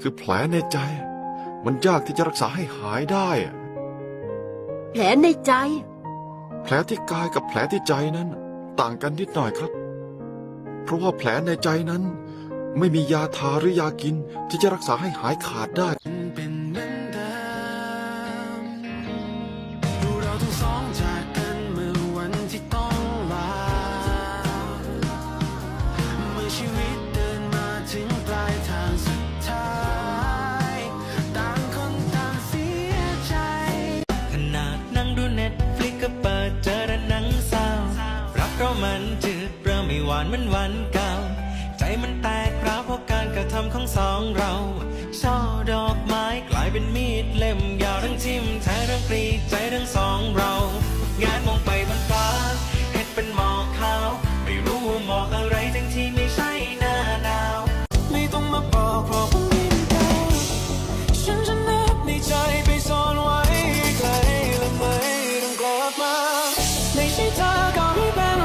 คือแผลในใจ มันยากที่จะรักษาให้หายได้อะแผลในใจ แผลที่กายกับแผลที่ใจนั้น ต่างกันนิดหน่อยครับ เพราะว่าแผลในใจนั้น ไม่มียาทาหรือยากินที่จะรักษาให้หายขาดได้เป็นเหมือนเดิมดูเราทั้งสองจ ก็เปิดเจอแต่หนังเศร้ารักเรามันจืดเริ่มไม่หวานเหมือนวันเก่า ใจมันแตกร้าวเพราะการกระทำของสองเรา ช่อดอกไม้กลายเป็นมีดเล่มยาวทั้งทิ่มแทงทั้งกรีดใจทั้งสองเรา got me back.